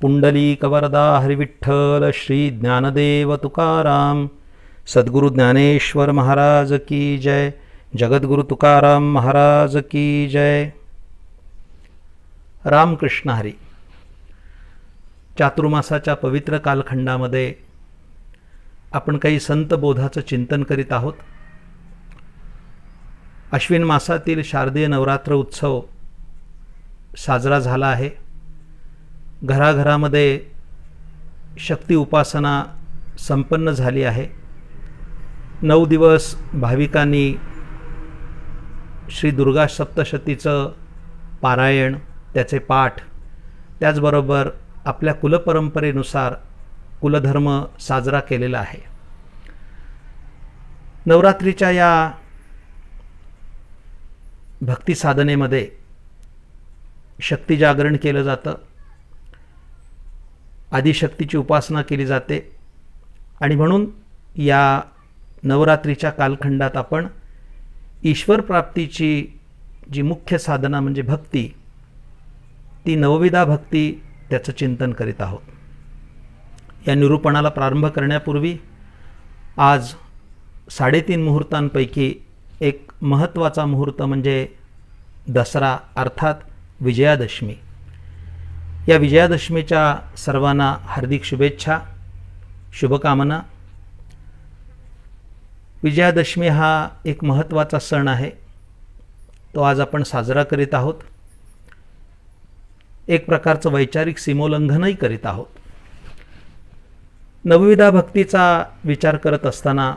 पुंडलीकवरदा हरिविठ्ठल श्री ज्ञानदेव तुकाराम। सद्गुरु ज्ञानेश्वर महाराज की जय। जगद्गुरु तुकाराम महाराज की जय। रामकृष्ण हरी। चातुर्मासाच्या पवित्र कालखंडामध्ये आपण काही संत बोधाचं चिंतन करीत आहोत। अश्विन मासातील शारदीय नवरात्र उत्सव साजरा झाला आहे। घराघरामध्ये शक्ती उपासना संपन्न झाली आहे. नऊ दिवस भाविकांनी श्री दुर्गा सप्तशतीचं पारायण त्याचे पाठ त्याचबरोबर आपल्या कुलपरंपरेनुसार कुलधर्म साजरा केलेला आहे. नवरात्रीच्या या भक्ती साधनेमध्ये शक्ती जागरण केलं जातं. आदिशक्तीची उपासना केली जाते. आणि म्हणून या नवरात्रीच्या कालखंडात आपण ईश्वर प्राप्तीची जी मुख्य साधना म्हणजे भक्ती ती नवविधा भक्ती त्याचं चिंतन करीत आहोत. या निरूपणाला प्रारंभ करण्यापूर्वी आज साडेतीन मुहूर्तांपैकी एक महत्त्वाचा मुहूर्त म्हणजे दसरा अर्थात विजयादशमी. या विजयादशमीच्या सर्वांना हार्दिक शुभेच्छा शुभकामना. विजयादशमी हा एक महत्त्वाचा सण आहे. तो आज आपण साजरा करीत आहोत. एक प्रकारचं वैचारिक सीमोल्लंघनही करीत आहोत. नवविधा भक्तीचा विचार करत असताना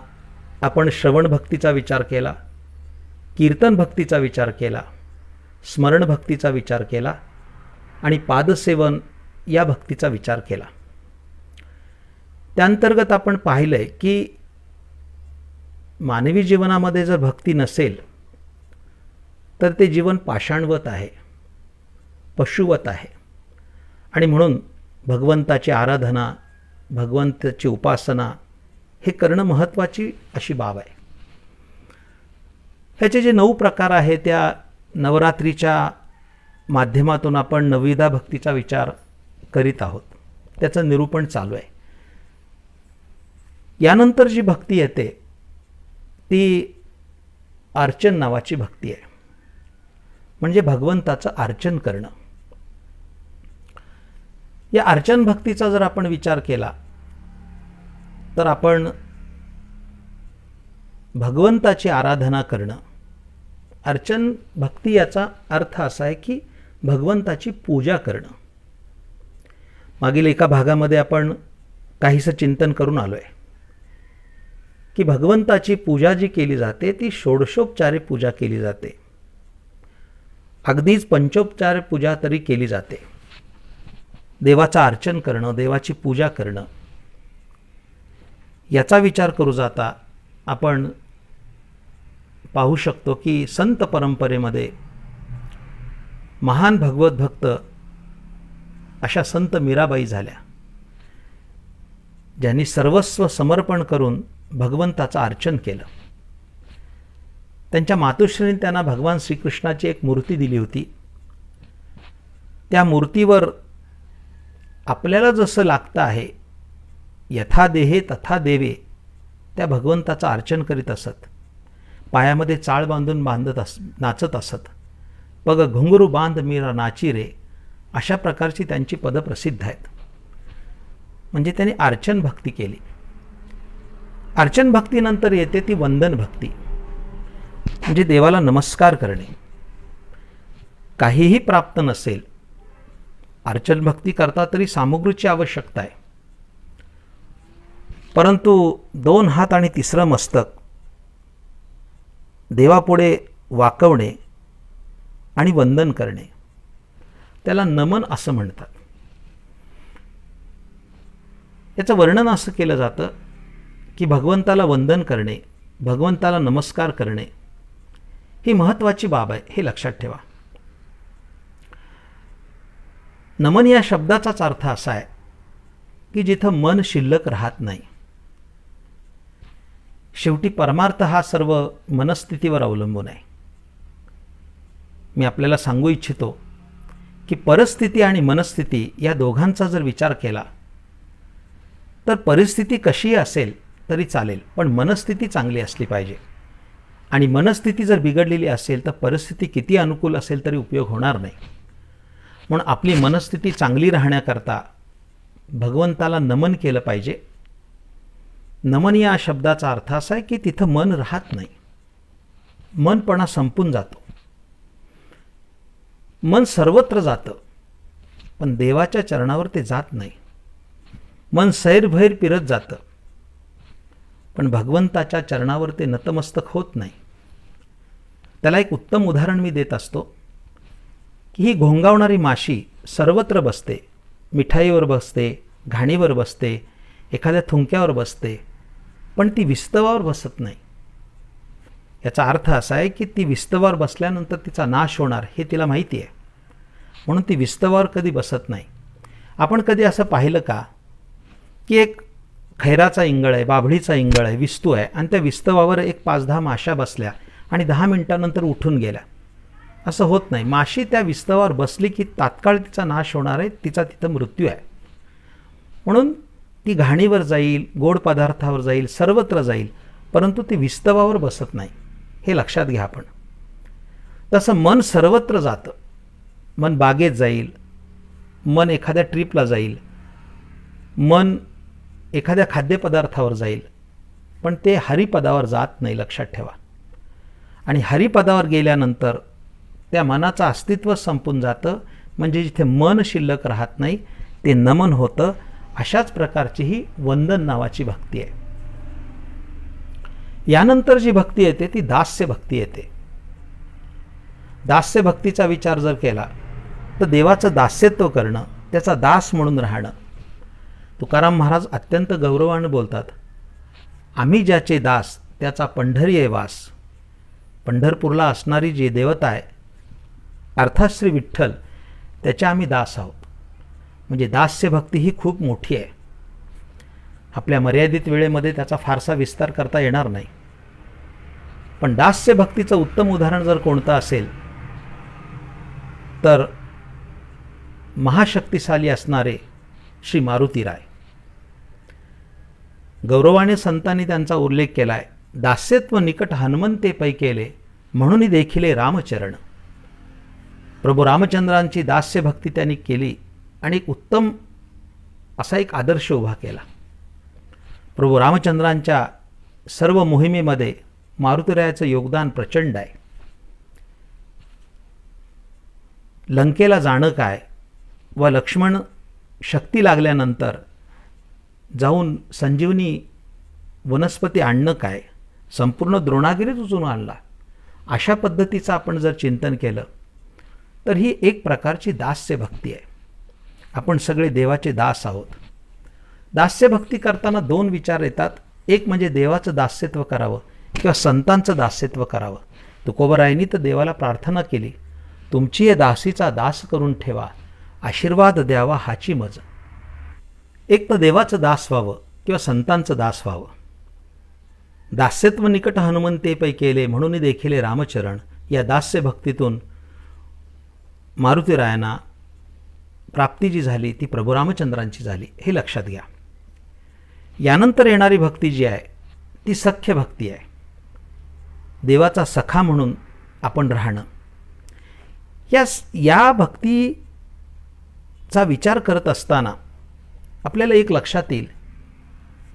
आपण श्रवण भक्तीचा विचार केला कीर्तन भक्तीचा विचार केला स्मरण भक्तीचा विचार केला आणि पादसेवन या भक्तीचा विचार केला. त्याअंतर्गत आपण पाहिलं आहे की मानवी जीवनामध्ये जर भक्ती नसेल तर ते जीवन पाषाणवत आहे पशुवत आहे. आणि म्हणून भगवंताची आराधना भगवंताची उपासना हे करणं महत्त्वाची अशी बाब आहे. ह्याचे जे नऊ प्रकार आहे त्या नवरात्रीच्या माध्यमातून आपण नविदा भक्तीचा विचार करीत आहोत. त्याचं निरूपण चालू आहे. यानंतर जी भक्ती येते ती अर्चन नावाची भक्ती आहे. म्हणजे भगवंताचं अर्चन करणं. या अर्चन भक्तीचा जर आपण विचार केला तर आपण भगवंताची आराधना करणं अर्चन भक्ती याचा अर्थ असा आहे की भगवंताची पूजा करणं. मागील एका भागामध्ये आपण काहीसं चिंतन करून आलो आहे की भगवंताची पूजा जी केली जाते ती षोडशोपचारे पूजा केली जाते. अगदीच पंचोपचार पूजा तरी केली जाते. देवाचं अर्चन करणं देवाची पूजा करणं. याचा विचार करू जाता आपण पाहू शकतो की संत परंपरेमध्ये महान भगवत भक्त अशा संत मीराबाई झाल्या. ज्यांनी सर्वस्व समर्पण करून भगवंताचं अर्चन केलं. त्यांच्या मातोश्रीने त्यांना भगवान श्रीकृष्णाची एक मूर्ती दिली होती. त्या मूर्तीवर आपल्याला जसं लागतं आहे यथा देहे तथा देवे त्या भगवंताचं अर्चन करीत असत. पायामध्ये चाळ बांधून बांधत अस नाचत असत. बघ घुंगरू बांध मीरा नाची रे. अशा प्रकारची त्यांची पदं प्रसिद्ध आहेत. म्हणजे त्यांनी अर्चन भक्ती केली. अर्चन भक्तीनंतर येते ती वंदन भक्ती. म्हणजे देवाला नमस्कार करणे. काहीही प्राप्त नसेल अर्चन भक्ती करता तरी सामुग्रीची आवश्यकता आहे. परंतु दोन हात आणि तिसरं मस्तक देवापुढे वाकवणे आणि वंदन करणे. त्याला नमन असं म्हणतात. याचं वर्णन असं केलं जातं की भगवंताला वंदन करणे भगवंताला नमस्कार करणे ही महत्त्वाची बाब आहे हे लक्षात ठेवा. नमन या शब्दाचाच अर्थ असा आहे की जिथं मन शिल्लक राहत नाही. शेवटी परमार्थ हा सर्व मनस्थितीवर अवलंबून आहे. मी आपल्याला सांगू इच्छितो की परिस्थिती आणि मनस्थिती या दोघांचा जर विचार केला तर परिस्थिती कशीही असेल तरी चालेल पण मनस्थिती चांगली असली पाहिजे. आणि मनस्थिती जर बिघडलेली असेल तर परिस्थिती किती अनुकूल असेल तरी उपयोग होणार नाही. म्हणून आपली मनस्थिती चांगली राहण्याकरता भगवंताला नमन केलं पाहिजे. नमन या शब्दाचा अर्थ असा आहे की तिथं मन राहत नाही. मनपणा संपून जातो. मन सर्वत्र जातं. पण देवाच्या चरणावर ते जात नाही. मन सैरभैर फिरत जातं. पण भगवंताच्या चरणावर ते नतमस्तक होत नाही. त्याला एक उत्तम उदाहरण मी देत असतो की ही घोंगावणारी माशी सर्वत्र बसते. मिठाईवर बसते घाणीवर बसते एखाद्या थुंक्यावर बसते पण ती विस्तवावर बसत नाही. याचा अर्थ असा आहे की ती विस्तवावर बसल्यानंतर तिचा नाश होणार हे तिला माहिती आहे. म्हणून ती विस्तवावर कधी बसत नाही. आपण कधी असं पाहिलं का की एक खैराचा इंगळ आहे बाभळीचा इंगळ आहे विस्तू आहे आणि त्या विस्तवावर एक पाच दहा माशा बसल्या आणि दहा मिनिटानंतर उठून गेल्या. असं होत नाही. माशी त्या विस्तवावर बसली की तात्काळ तिचा नाश होणार आहे तिचा तिथं मृत्यू आहे. म्हणून ती घाणीवर जाईल गोड पदार्थावर जाईल सर्वत्र जाईल परंतु ती विस्तवावर बसत नाही. हे लक्षात घ्या आपण. तसं मन सर्वत्र जातं मन बागेत जाईल मन एखाद्या ट्रीपला जाईल मन एखाद्या खाद्यपदार्थावर जाईल पण ते हरिपदावर जात नाही लक्षात ठेवा. आणि हरिपदावर गेल्यानंतर त्या मनाचं अस्तित्व संपून जातं म्हणजे जिथे मन शिल्लक राहत नाही ते नमन होतं अशाच प्रकारची ही वंदन नावाची भक्ती आहे. यानंतर जी भक्ती येते ती दास्य भक्ती येते. दास्य भक्तीचा विचार जर केला तर देवाचं दास्यत्व करणं त्याचा दास म्हणून राहणं. तुकाराम महाराज अत्यंत गौरवानं बोलतात आम्ही ज्याचे दास त्याचा पंढरी आहे वास. पंढरपूरला असणारी जी देवता आहे अर्थात श्री विठ्ठल त्याच्या आम्ही दास आहोत. म्हणजे दास्य भक्ती ही खूप मोठी आहे. आपल्या मर्यादित वेळेमध्ये त्याचा फारसा विस्तार करता येणार नाही. पण दास्य भक्तीचं उत्तम उदाहरण जर कोणतं असेल तर महाशक्तिशाली असणारे श्री मारुती राय. गौरवाने संतांनी त्यांचा उल्लेख केला आहे दास्यत्व निकट हनुमंते पै केले म्हणून देखिले रामचरण. प्रभू रामचंद्रांची दास्य भक्ती त्यांनी केली आणि एक उत्तम असा एक आदर्श उभा केला. प्रभू रामचंद्रांच्या सर्व मोहिमेमध्ये मारुतीरायाचं योगदान प्रचंड आहे. लंकेला जाणं काय व लक्ष्मण शक्ती लागल्यानंतर जाऊन संजीवनी वनस्पती आणणं काय संपूर्ण द्रोणागिरीत उचून आणला अशा पद्धतीचं आपण जर चिंतन केलं तर ही एक प्रकारची दास्य भक्ती आहे. आपण सगळे देवाचे दास आहोत. दास्य भक्ती करताना दोन विचार येतात. एक म्हणजे देवाचं दास्यत्व करावं किंवा संतांचं दास्यत्व करावं. तुकोबरायांनी तर देवाला प्रार्थना केली तुमची या दासीचा दास करून ठेवा आशीर्वाद द्यावा हाची मज. एक तर देवाचं दास व्हावं किंवा संतांचं दास व्हावं. दास्यत्व निकट हनुमंतेपै केले म्हणून देखील रामचरण या दास्य भक्तीतून मारुतीरायांना प्राप्ती जी झाली ती प्रभू रामचंद्रांची झाली हे लक्षात घ्या. यानंतर येणारी भक्ती जी आहे ती सख्य भक्ती आहे. देवाचा सखा म्हणून आपण राहणं. या या भक्तीचा विचार करत असताना आपल्याला एक लक्षात येईल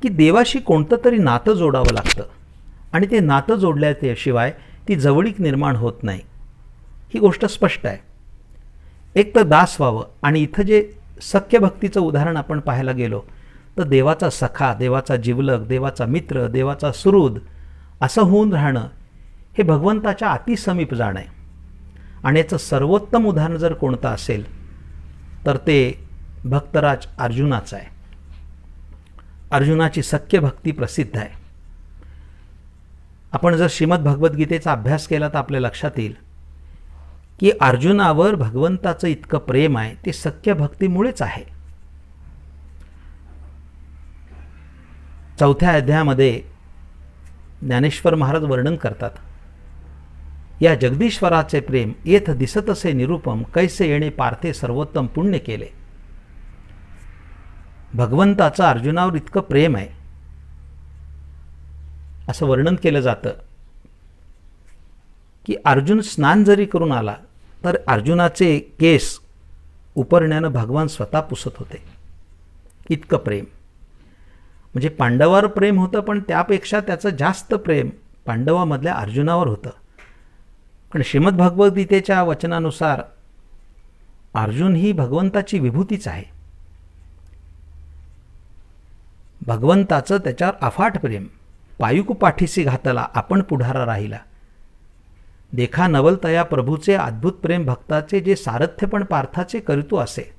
की देवाशी कोणतं तरी नातं जोडावं लागतं आणि ते नातं जोडल्याशिवाय ती जवळीक निर्माण होत नाही. ही गोष्ट स्पष्ट आहे. एक तर दास व्हावं आणि इथं जे सख्य भक्तीचं उदाहरण आपण पाहायला गेलो तर देवाचा सखा देवाचा जिवलक देवाचा मित्र देवाचा सुहृद असं होऊन राहणं हे भगवंताच्या अतिसमीप जाणं आहे. आणि याचं सर्वोत्तम उदाहरण जर कोणतं असेल तर ते भक्तराज अर्जुनाचं आहे. अर्जुनाची सख्य भक्ती प्रसिद्ध आहे. आपण जर श्रीमद भगवद्गीतेचा अभ्यास केला तर आपल्या लक्षात येईल की अर्जुनावर भगवंताचं इतकं प्रेम आहे ते सख्य भक्तीमुळेच आहे. चौथ्या अध्यायामध्ये ज्ञानेश्वर महाराज वर्णन करतात. या जगदीश्वराचे प्रेम येथ दिसतसे निरुपम कैसे येणे पार्थे सर्वोत्तम पुण्य केले. भगवंताचं अर्जुनावर इतकं प्रेम आहे. असं वर्णन केलं जातं की अर्जुन स्नान जरी करून आला तर अर्जुनाचे केस उपरण्यानं भगवान स्वतः पुसत होते. इतकं प्रेम. म्हणजे पांडवावर प्रेम होतं पण त्यापेक्षा त्याचं जास्त प्रेम पांडवामधल्या अर्जुनावर होतं. पण श्रीमद्भगवद्गीतेच्या वचनानुसार अर्जुन ही भगवंताची विभूतीच आहे. भगवंताचं त्याच्यावर अफाट प्रेम पायुक पाठीशी घातला आपण पुढारा राहिला. देखा नवलतया प्रभूचे अद्भुत प्रेम भक्ताचे जे सारथ्य पण पार्थाचे करितो असे.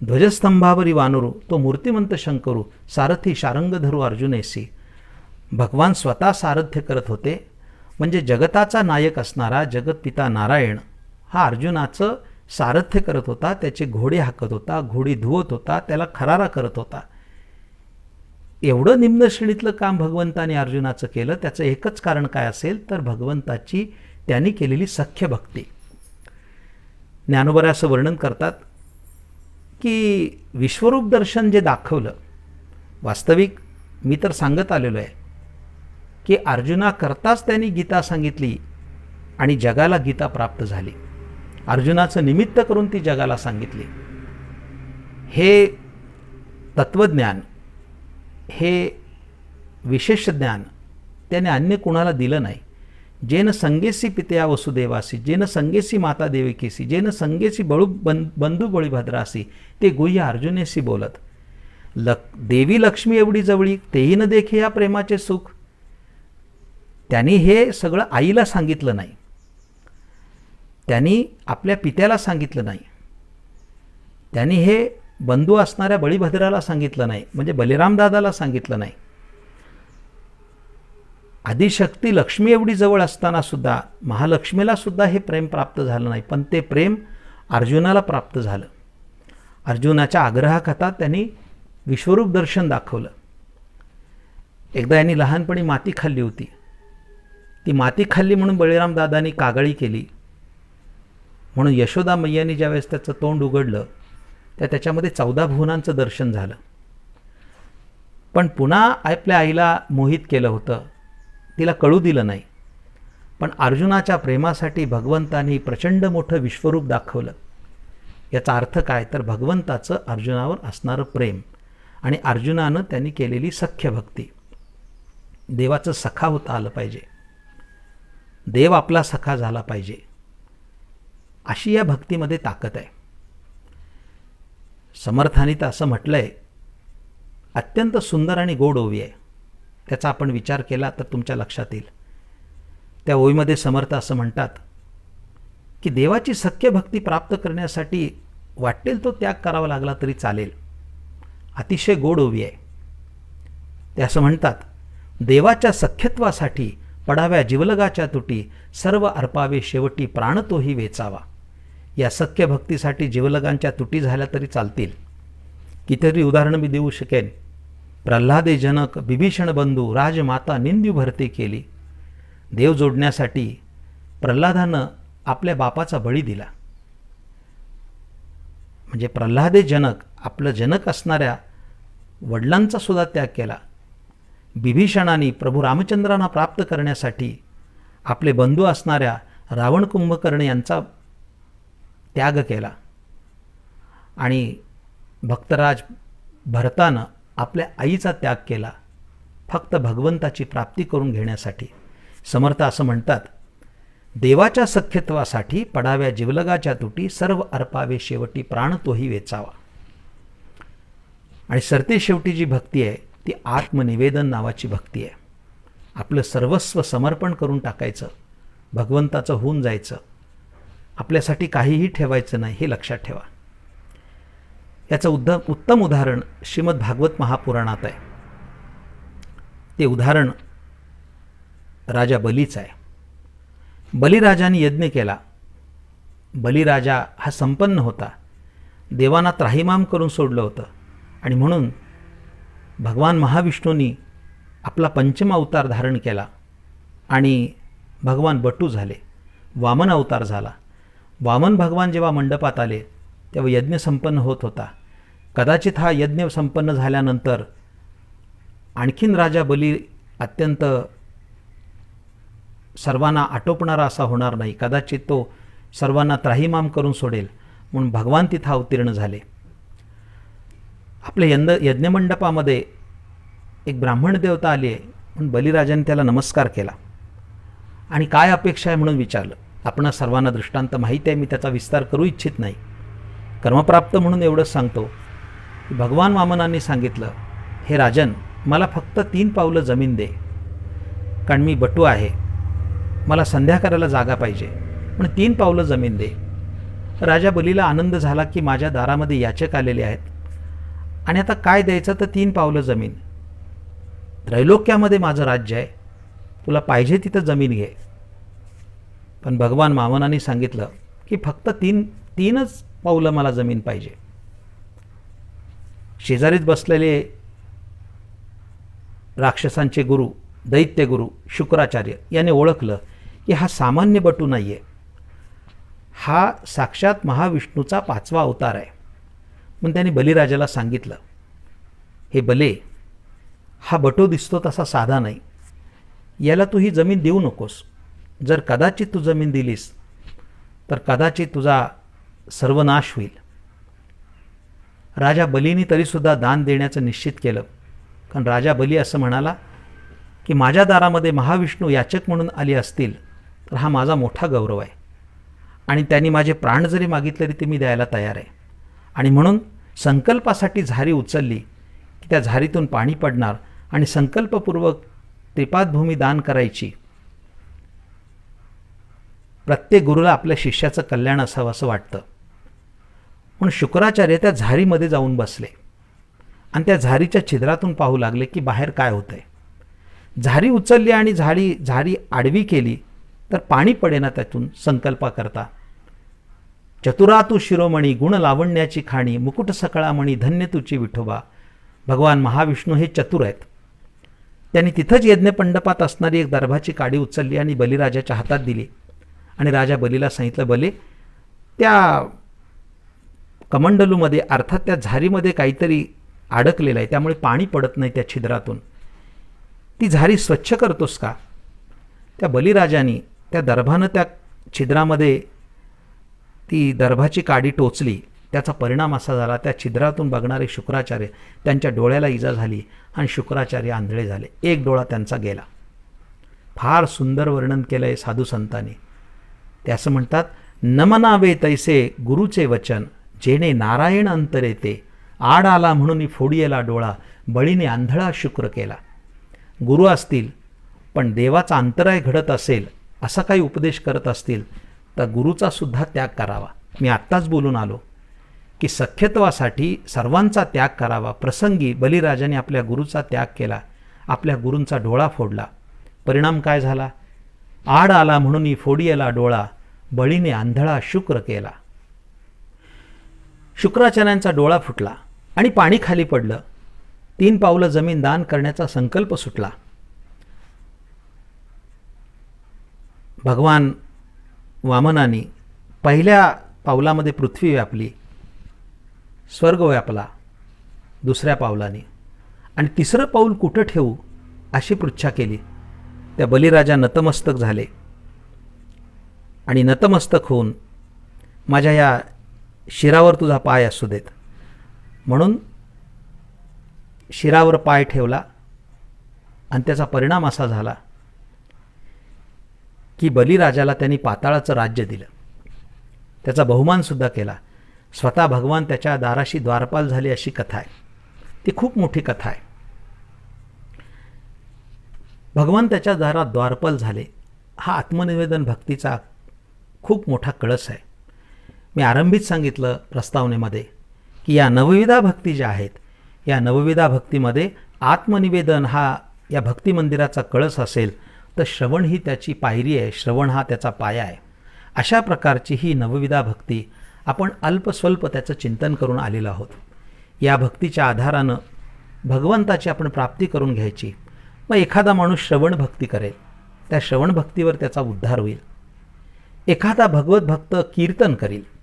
ध्वजस्तंभावरी वानरू तो मूर्तिमंत शंकरू सारथी शारंगधरू अर्जुनेसी भगवान स्वतः सारथ्य करत होते म्हणजे जगताचा नायक असणारा जगतपिता नारायण हा अर्जुनाचं सारथ्य करत होता त्याचे घोडे हाकत होता घोडी धुवत होता त्याला खरारा करत होता एवढं निम्न श्रेणीतलं काम भगवंताने अर्जुनाचं केलं त्याचं एकच कारण काय असेल तर भगवंताची त्यांनी केलेली सख्य भक्ती ज्ञानोबरा असं वर्णन करतात की विश्वरूप दर्शन जे दाखवलं वास्तविक मी तर सांगत आलेलो आहे की अर्जुनाकरताच त्यांनी गीता सांगितली आणि जगाला गीता प्राप्त झाली. अर्जुनाचं निमित्त करून ती जगाला सांगितली. हे तत्त्वज्ञान हे विशेष ज्ञान त्याने अन्य कुणाला दिलं नाही. जेन संगेसी पित्या वसुदेवासी जेन संगेसी माता देविकेसी जेन संगेसी बळू बं बंधू बळीभद्रासी ते गुह्य अर्जुनेशी बोलत लक देवी लक्ष्मी एवढी जवळी तेही न देखे या प्रेमाचे सुख? त्यांनी हे सगळं आईला सांगितलं नाही. त्यांनी आपल्या पित्याला सांगितलं नाही. त्यांनी हे बंधू असणाऱ्या बळीभद्राला सांगितलं नाही. म्हणजे बलिरामदादाला सांगितलं नाही. आदिशक्ती लक्ष्मी एवढी जवळ असताना सुद्धा महालक्ष्मीला सुद्धा हे प्रेम प्राप्त झालं नाही पण ते प्रेम अर्जुनाला प्राप्त झालं. अर्जुनाच्या आग्रहाकथा त्यांनी विश्वरूप दर्शन दाखवलं. एकदा यांनी लहानपणी माती खाल्ली होती. ती माती खाल्ली म्हणून बळीराम दादांनी कागळी केली. म्हणून यशोदा मैयानी ज्यावेळेस त्याचं तोंड उघडलं त्या त्याच्यामध्ये चौदा भुवनांचं दर्शन झालं. पण पुन्हा आपल्या आईला मोहित केलं होतं. तिला कळू दिलं नाही. पण अर्जुनाच्या प्रेमासाठी भगवंतानी प्रचंड मोठं विश्वरूप दाखवलं. याचा अर्थ काय? तर भगवंताचं अर्जुनावर असणारं प्रेम आणि अर्जुनानं त्यांनी केलेली सख्य भक्ती. देवाचं सखा होता आलं पाहिजे. देव आपला सखा झाला पाहिजे. अशी या भक्तीमध्ये ताकद आहे. समर्थानी तर असं म्हटलं आहे अत्यंत सुंदर आणि गोड ओवी आहे. त्याचा आपण विचार केला तर तुमच्या लक्षात येईल. त्या ओळीमध्ये समर्थ असं म्हणतात की देवाची सख्य भक्ती प्राप्त करण्यासाठी वाटेल तो त्याग करावा लागला तरी चालेल. अतिशय गोड ओवी आहे. ते असं म्हणतात देवाच्या सख्यत्वासाठी पडाव्या जीवलगाच्या तुटी सर्व अर्पावे शेवटी प्राण तोही वेचावा. या सख्य भक्तीसाठी जीवलगांच्या तुटी झाल्या तरी चालतील. कितीतरी उदाहरणं मी देऊ शकेन. प्रल्हादे जनक बिभीषण बंधू राजमाता निंद्यू भरती केली. देव जोडण्यासाठी प्रल्हादानं आपल्या बापाचा बळी दिला. म्हणजे प्रल्हादे जनक आपलं जनक असणाऱ्या वडिलांचा सुद्धा त्याग केला. बिभीषणाने प्रभू रामचंद्रांना प्राप्त करण्यासाठी आपले बंधू असणाऱ्या रावण कुंभकर्ण यांचा त्याग केला. आणि भक्तराज भरतानं आपल्या आईचा त्याग केला. फक्त भगवंताची प्राप्ती करून घेण्यासाठी. समर्थ असं म्हणतात देवाच्या सख्यत्वासाठी पडाव्या जिवलगाच्या तुटी सर्व अर्पावे शेवटी प्राण तोही वेचावा. आणि सरते शेवटी जी भक्ती आहे ती आत्मनिवेदन नावाची भक्ती आहे. आपलं सर्वस्व समर्पण करून टाकायचं भगवंताचं होऊन जायचं. आपल्यासाठी काहीही ठेवायचं नाही हे लक्षात ठेवा. याचं उद्द उत्तम उदाहरण श्रीमद भागवत महापुराणात आहे. ते उदाहरण राजा बलीचं आहे. बलिराजाने यज्ञ केला. बलिराजा हा संपन्न होता. देवांना त्राहिमाम करून सोडलं होतं. आणि म्हणून भगवान महाविष्णूंनी आपला पंचम अवतार धारण केला आणि भगवान बटू झाले. वामन अवतार झाला. वामन भगवान जेव्हा मंडपात आले तेव्हा यज्ञ संपन्न होत होता. कदाचित हा यज्ञ संपन्न झाल्यानंतर आणखीन राजा बली अत्यंत सर्वांना आटोपणारा असा होणार नाही. कदाचित तो सर्वांना त्राहीमाम करून सोडेल म्हणून भगवान तिथं अवतीर्ण झाले. आपल्या यंद यज्ञमंडपामध्ये एक ब्राह्मण देवता आली आहे म्हणून बलिराजाने त्याला नमस्कार केला आणि काय अपेक्षा आहे म्हणून विचारलं. आपण सर्वांना दृष्टांत माहिती आहे मी त्याचा विस्तार करू इच्छित नाही. कर्मप्राप्त म्हणून एवढंच सांगतो. की भगवान वामनांनी सांगितलं हे राजन मला फक्त तीन पावलं जमीन दे. कारण मी बटू आहे. मला संध्या करायला जागा पाहिजे. पण तीन पावलं जमीन दे. राजा बलीला आनंद झाला की माझ्या दारामध्ये याचक आलेले आहेत. आणि आता काय द्यायचं तर तीन पावलं जमीन? त्रैलोक्यामध्ये माझं राज्य आहे. तुला पाहिजे तिथं जमीन घे. पण भगवान मामनाने सांगितलं की फक्त तीन तीनच पावलं मला जमीन पाहिजे. शेजारीच बसलेले राक्षसांचे गुरु दैत्यगुरु शुक्राचार्य याने ओळखलं की हा सामान्य बटू नाही आहे हा साक्षात महाविष्णूचा पाचवा अवतार आहे. म्हणून त्यांनी बलिराजाला सांगितलं हे बले हा बटू दिसतो तसा साधा नाही. याला तू ही जमीन देऊ नकोस. जर कदाचित तू जमीन दिलीस तर कदाचित तुझा सर्वनाश होईल. राजा बलीनी तरीसुद्धा दान देण्याचं निश्चित केलं. कारण राजा बली असं म्हणाला की माझ्या दारामध्ये महाविष्णू याचक म्हणून आली असतील तर हा माझा मोठा गौरव आहे. आणि त्यांनी माझे प्राण जरी मागितले तरी ते मी द्यायला तयार आहे. आणि म्हणून संकल्पासाठी झारी उचलली की त्या झारीतून पाणी पडणार आणि संकल्पपूर्वक त्रिपादभूमी दान करायची. प्रत्येक गुरुला आपल्या शिष्याचं कल्याण असावं असं वाटतं. पण शुक्राचार्य त्या झारीमध्ये जाऊन बसले. आणि त्या झारीच्या छिद्रातून पाहू लागले की बाहेर काय होतंय. झारी उचलली आणि झाडी झारी आडवी केली तर पाणी पडेना त्यातून संकल्पा करता. चतुरातू शिरोमणी गुण लावण्याची खाणी मुकुट सकळामणी धन्य तुची विठोबा भगवान महाविष्णू हे चतुर आहेत. त्यांनी तिथंच यज्ञपंडपात असणारी एक दर्भाची काडी उचलली आणि बलिराजाच्या हातात दिली. आणि राजा बलीला सांगितलं बले त्या कमंडलूमध्ये अर्थात त्या झारीमध्ये काहीतरी अडकलेलं आहे. त्यामुळे पाणी पडत नाही त्या छिद्रातून. ती झारी स्वच्छ करतोस का? त्या बलिराजाने त्या दर्भानं त्या छिद्रामध्ये ती दर्भाची काडी टोचली. त्याचा परिणाम असा झाला त्या छिद्रातून बघणारे शुक्राचार्य त्यांच्या डोळ्याला इजा झाली आणि शुक्राचार्य आंधळे झाले. एक डोळा त्यांचा गेला. फार सुंदर वर्णन केलं आहे साधू संतांनी. ते असं म्हणतात नमनावे तैसे गुरुचे वचन जेणे नारायण अंतर येते आड आला म्हणून फोडियेला डोळा बळीने आंधळा शुक्र केला. गुरु असतील पण देवाचा अंतराय घडत असेल असा काही उपदेश करत असतील तर गुरुचा सुद्धा त्याग करावा. मी आत्ताच बोलून आलो की सख्यत्वासाठी सर्वांचा त्याग करावा. प्रसंगी बलिराजाने आपल्या गुरुचा त्याग केला आपल्या गुरूंचा डोळा फोडला. परिणाम काय झाला? आड आला म्हणून फोडियेला डोळा बळीने आंधळा शुक्र केला. शुक्राचार्यांचा डोळा फुटला आणि पाणी खाली पडलं. तीन पावलं जमीन दान करण्याचा संकल्प सुटला. भगवान वामनाने पहिल्या पावलामध्ये पृथ्वी व्यापली स्वर्ग व्यापला दुसऱ्या पावलाने. आणि तिसरं पाऊल कुठं ठेवू अशी पृच्छा केली. त्या बलिराजा नतमस्तक झाले. आणि नतमस्तक होऊन माझ्या या शिरावर तुझा पाय असू देत. म्हणून शिरावर पाय ठेवला आणि त्याचा परिणाम असा झाला की बलिराजाला त्यांनी पाताळाचं राज्य दिलं. त्याचा बहुमानसुद्धा केला. स्वतः भगवान त्याच्या दाराशी द्वारपाल झाली अशी कथा आहे. ती खूप मोठी कथा आहे. भगवान त्याच्या दारात द्वारपाल झाले. हा आत्मनिवेदन भक्तीचा खूप मोठा कळस आहे. मी आरंभीच सांगितलं प्रस्तावनेमध्ये की या नवविधा भक्ती ज्या आहेत या नवविधा भक्तीमध्ये आत्मनिवेदन हा या भक्ती मंदिराचा कळस असेल तर श्रवण ही त्याची पायरी आहे श्रवण हा त्याचा पाया आहे. अशा प्रकारची ही नवविधा भक्ती आपण अल्पस्वल्प त्याचं चिंतन करून आलेलो आहोत. या भक्तीच्या आधारानं भगवंताची आपण प्राप्ती करून घ्यायची. मग एखादा माणूस श्रवण भक्ती करेल त्या श्रवण भक्तीवर त्याचा उद्धार होईल. एखादा भगवत भक्त कीर्तन करील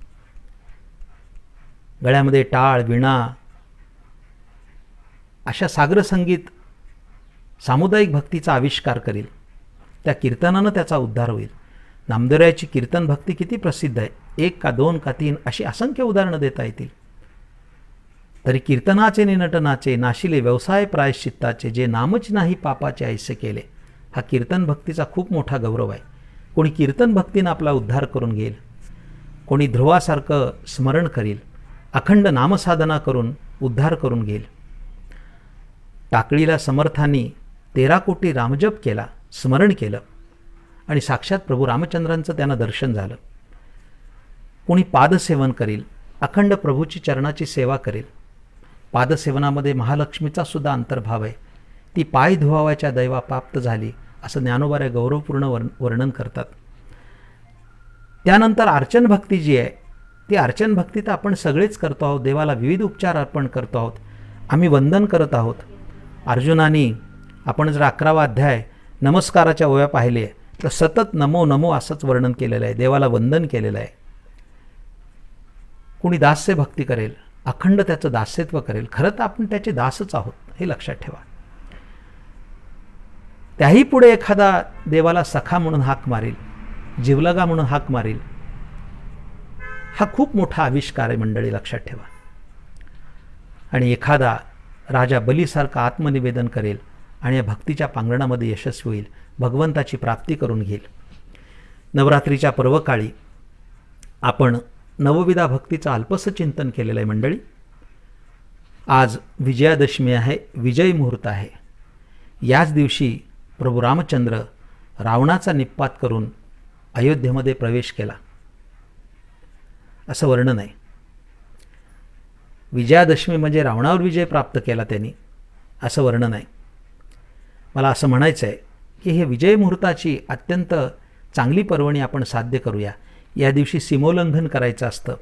गळ्यामध्ये टाळ विणा. अशा सागरसंगीत सामुदायिक भक्तीचा आविष्कार करील. त्या कीर्तनानं त्याचा उद्धार होईल. नामदेवरायाची कीर्तन भक्ती किती प्रसिद्ध आहे? एक का दोन का तीन अशी असंख्य उदाहरणं देता येतील. तरी कीर्तनाचे निनटनाचे नाशिले व्यवसाय प्रायश्चित्ताचे जे नामच नाही पापाचे ऐसे केले हा कीर्तन भक्तीचा खूप मोठा गौरव आहे. कोणी कीर्तन भक्तीनं आपला उद्धार करून घेईल. कोणी ध्रुवासारखं स्मरण करील. अखंड नामसाधना करून उद्धार करून घेईल. टाकळीला समर्थांनी तेरा कोटी रामजप केला स्मरण केलं आणि साक्षात प्रभू रामचंद्रांचं त्यांना दर्शन झालं. कोणी पादसेवन करील अखंड प्रभूची चरणाची सेवा करेल. पादसेवनामध्ये महालक्ष्मीचा सुद्धा अंतर्भाव आहे. ती पाय धुवावाच्या दैवा प्राप्त झाली असं ज्ञानोबाऱ्या गौरवपूर्ण वर्ण वर्णन करतात. त्यानंतर अर्चन भक्ती जी आहे ती अर्चन भक्ती तर आपण सगळेच करतो आहोत देवाला विविध उपचार अर्पण करतो आहोत. आम्ही वंदन करत आहोत. अर्जुनानी आपण जर अकरावा अध्याय नमस्काराच्या ओव्या पाहिले तर सतत नमो नमो असंच वर्णन केलेलं आहे. देवाला वंदन केलेलं आहे. कुणी दास्य भक्ती करेल अखंड त्याचं दास्यत्व करेल खरं तर आपण त्याचे दासच आहोत हे लक्षात ठेवा. त्याही पुढे एखादा देवाला सखा म्हणून हाक मारेल जीवलगा म्हणून हाक मारेल हा खूप मोठा आविष्कार आहे मंडळी लक्षात ठेवा. आणि एखादा राजा बलीसारखा आत्मनिवेदन करेल आणि या भक्तीच्या पांगणामध्ये यशस्वी होईल भगवंताची प्राप्ती करून घेईल. नवरात्रीच्या पर्वकाळी आपण नवविधा भक्तीचं अल्पसं चिंतन केलेलं आहे मंडळी. आज विजयादशमी आहे विजय मुहूर्त आहे. याच दिवशी प्रभू रामचंद्र रावणाचा निपात करून अयोध्येमध्ये प्रवेश केला. असं वर्णन आहे. विजयादशमी म्हणजे रावणावर विजय प्राप्त केला त्यांनी असं वर्णन आहे. मला असं म्हणायचं आहे की हे विजय मुहूर्ताची अत्यंत चांगली पर्वणी आपण साध्य करूया. या दिवशी सीमोल्लंघन करायचं असतं.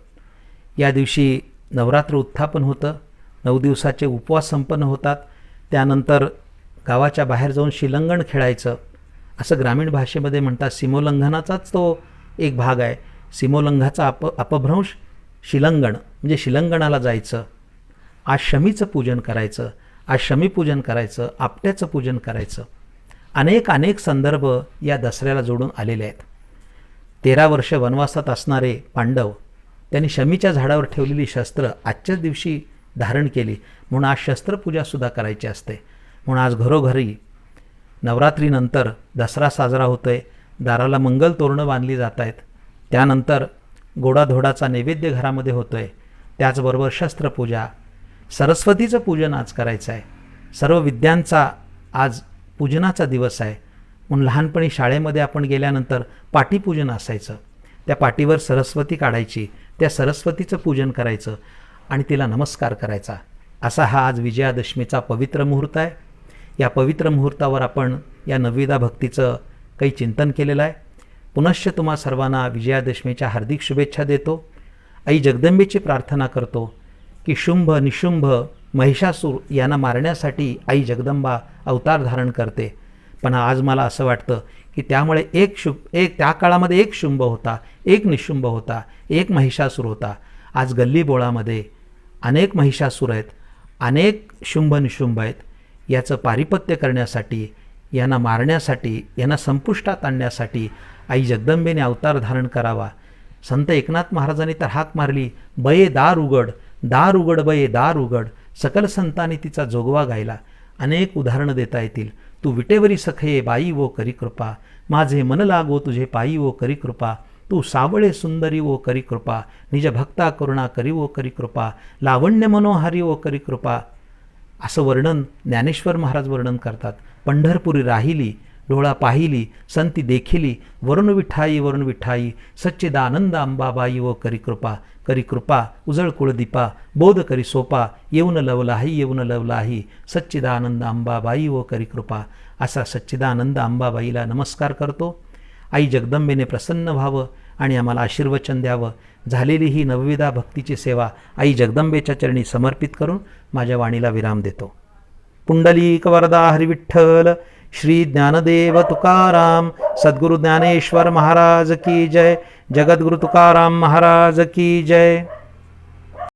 या दिवशी नवरात्र उत्थापन होतं. नऊ दिवसाचे उपवास संपन्न होतात. त्यानंतर गावाच्या बाहेर जाऊन शिलंगण खेळायचं. असं ग्रामीण भाषेमध्ये म्हणतात सीमोल्लंघनाचाच तो एक भाग आहे. सीमोल्लंघाचा अप अपभ्रंश शिलंगण म्हणजे शिलंगणाला जायचं. आज शमीचं पूजन करायचं आज शमीपूजन करायचं आपट्याचं पूजन करायचं. अनेक अनेक संदर्भ या दसऱ्याला जोडून आलेले आहेत. तेरा वर्ष वनवासात असणारे पांडव त्यांनी शमीच्या झाडावर ठेवलेली शस्त्र आजच्याच दिवशी धारण केली. म्हणून आज शस्त्रपूजासुद्धा करायची असते. म्हणून आज घरोघरी नवरात्रीनंतर दसरा साजरा होतो आहे दाराला मंगल तोरणं बांधली जात आहेत. त्यानंतर गोडाधोडाचा नैवेद्य घरामध्ये होतो आहे त्याचबरोबर शस्त्रपूजा. सरस्वतीचं पूजन आज करायचं आहे. सर्व विद्यांचा आज पूजनाचा दिवस आहे. म्हणून लहानपणी शाळेमध्ये आपण गेल्यानंतर पाटीपूजन असायचं. त्या पाटीवर सरस्वती काढायची. त्या सरस्वतीचं पूजन करायचं आणि तिला नमस्कार करायचा. असा हा आज विजयादशमीचा पवित्र मुहूर्त आहे. या पवित्र मुहूर्तावर आपण या नवविदा भक्तीचं काही चिंतन केलेलं आहे. पुनश्च तुम्हा सर्वांना विजयादशमीच्या हार्दिक शुभेच्छा देतो. आई जगदंबेची प्रार्थना करतो की शुंभ निशुंभ महिषासूर यांना मारण्यासाठी आई जगदंबा अवतार धारण करते. पण आज मला असं वाटतं की त्यामुळे एक शुभ एक त्या काळामध्ये एक शुंभ होता एक निशुंभ होता एक महिषासूर होता. आज गल्ली बोळामध्ये अनेक महिषासूर आहेत अनेक शुंभ निशुंभ आहेत. याचं पारिपत्य करण्यासाठी यांना मारण्यासाठी यांना संपुष्टात आणण्यासाठी आई जगदंबेने अवतार धारण करावा. संत एकनाथ महाराजांनी तर हाक मारली बये दार उघड दार उघड बये दार उघड. सकल संतांनी तिचा जोगवा गायला. अनेक उदाहरणं देता येतील. तू विटेवरी सखये बाई वो करी कृपा. माझे मन लागो तुझे पायी वो करी कृपा. तू सावळे सुंदरी वो करी कृपा. निज भक्ता करुणा करी वो करी कृपा. लावण्य मनोहारी वो करी कृपा. असं वर्णन ज्ञानेश्वर महाराज वर्णन करतात. पंढरपुरी राहिली डोळा पाहिली संती देखिली वरुण विठाई वरुण विठाई सच्चिदानंद अंबाबाई व करी कृपा करी कृपा उजळ कुळदीपा बोध करी सोपा येऊन लवलाही येऊन लवलाही सच्चिदानंद अंबाबाई व करी कृपा असा सच्चिदानंद अंबाबाईला नमस्कार करतो. आई जगदंबेने प्रसन्न व्हावं आणि आम्हाला आशीर्वचन द्यावं. झालेली ही नवविधा भक्तीची सेवा आई जगदंबेच्या चरणी समर्पित करून माझ्या वाणीला विराम देतो. पुंडलिक वरदा हरिविठ्ठल श्री ज्ञानदेव तुकाराम सद्गुरु ज्ञानेश्वर महाराज की जय जगद्गुरु तुकाराम महाराज की जय।